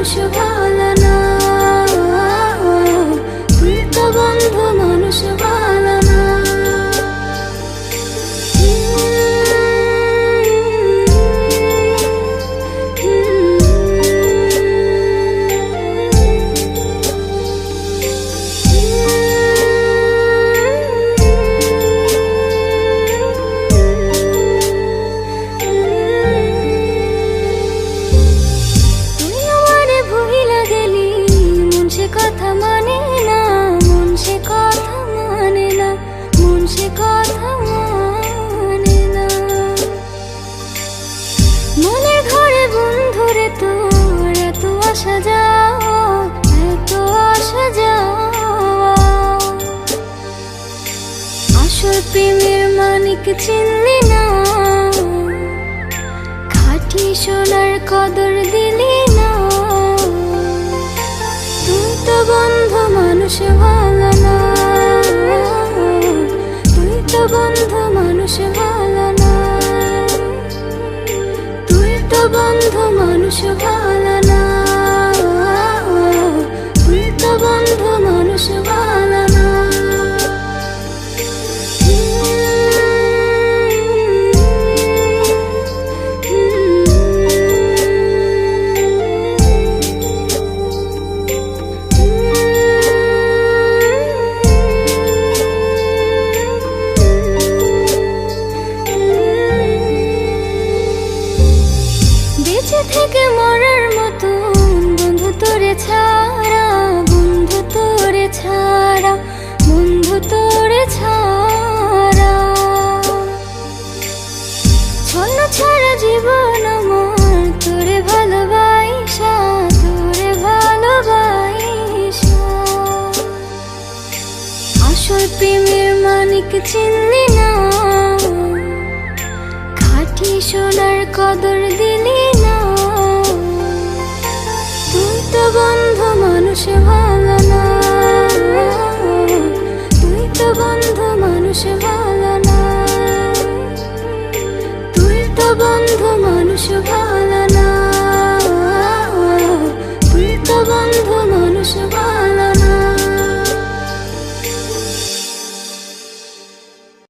বন্ধু মানুষ মানে না। যাওয়া আসল প্রেমের মানিক চিনলি না। খাঁটি সোনার কদর দিলি বন্ধু মানুষ ঠিক চিনলি না। খাটি সোনার কদর দিলি না। তুই তো বন্ধু মানুষ, ভালো না। তুই তো বন্ধু মানুষ, ভালো না। তুই তো বন্ধু মানুষ, ভালো না। তুই তো বন্ধু মানুষ, ভালো